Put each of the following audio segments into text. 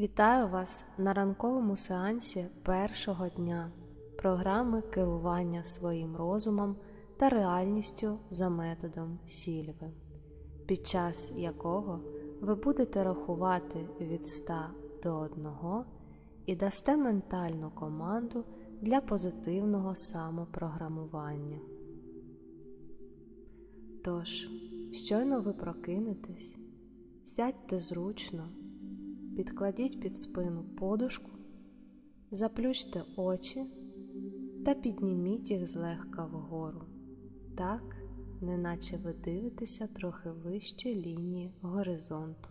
Вітаю вас на ранковому сеансі першого дня програми керування своїм розумом та реальністю за методом Сільви, під час якого ви будете рахувати від 100 до 1 і дасте ментальну команду для позитивного самопрограмування. Тож, щойно ви прокинетесь, сядьте зручно, підкладіть під спину подушку, заплющте очі та підніміть їх злегка вгору, так, неначе ви дивитеся трохи вище лінії горизонту.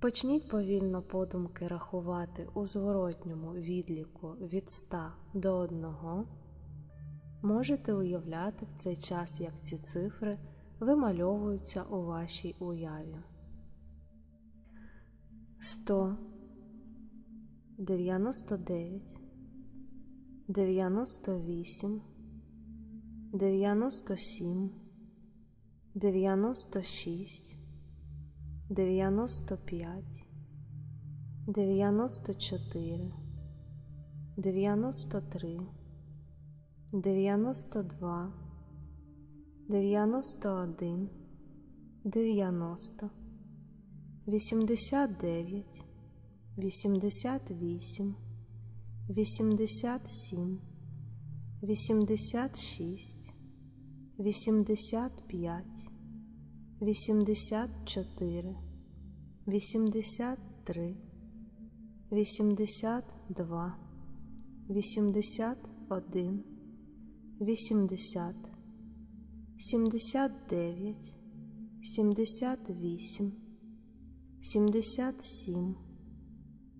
Почніть повільно подумки рахувати у зворотньому відліку від 100 до 1. Можете уявляти в цей час, як ці цифри вимальовуються у вашій уяві. 100 99 98 97 96 95 94 93 92 91 90 89 88 87 86 85 84 83 82 81 80 79 78 77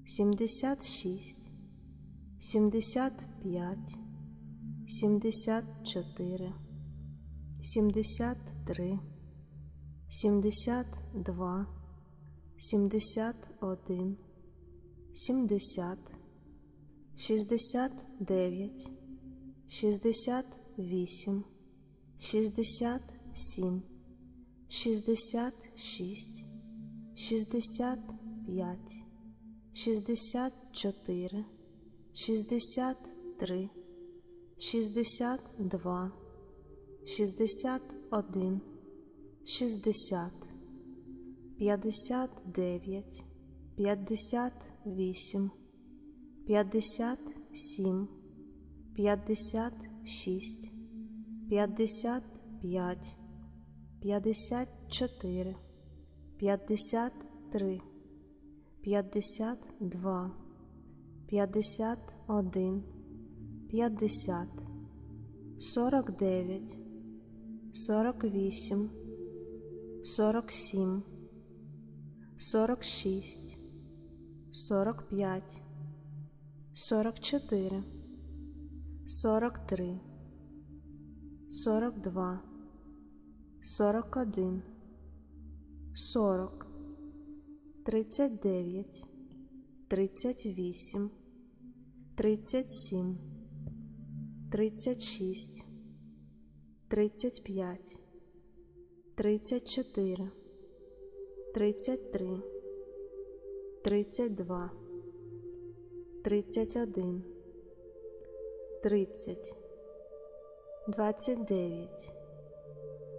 76 75 74 73 72 71 70 69 68 67 66 65 64 63 62 61 60 59 58 57 56 55 54 53 52 51 50 49 48 47 46 45 44 43 42 41 40 39 38 37 36 35 34 33 32 31 30 29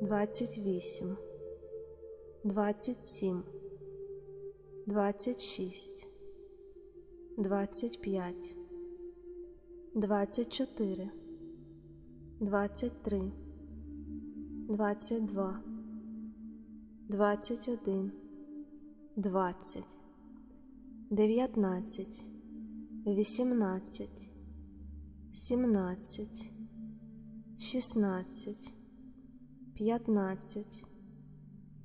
28 27 26 25 24 23 22 21 20 19 18 17 16 15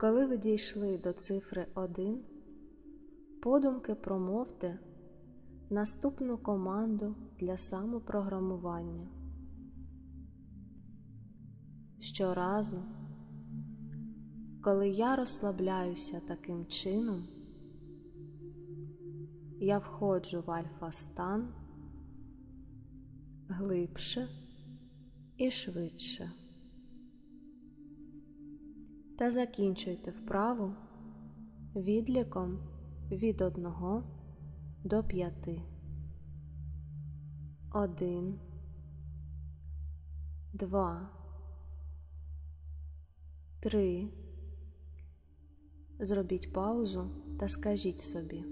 коли ви дійшли до цифри 1, Подумки промовте наступну команду для самопрограмування. Щоразу, коли я розслабляюся таким чином, я входжу в альфа-стан глибше і швидше. Та закінчуйте вправу відліком від 1 до 5. 1 2 3 Зробіть паузу та скажіть собі,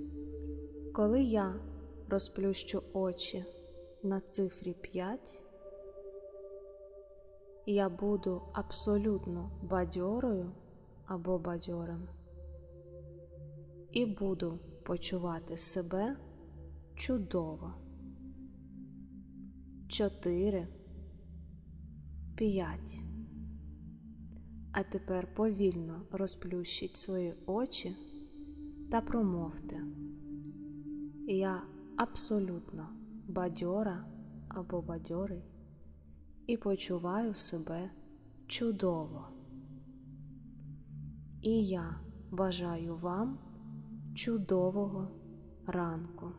коли я розплющу очі на цифрі 5, я буду абсолютно бадьорою або бадьорим і буду почувати себе чудово. 4 5 А тепер повільно розплющіть свої очі та промовте. Я абсолютно бадьора або бадьорий і почуваю себе чудово. І я бажаю вам чудового ранку.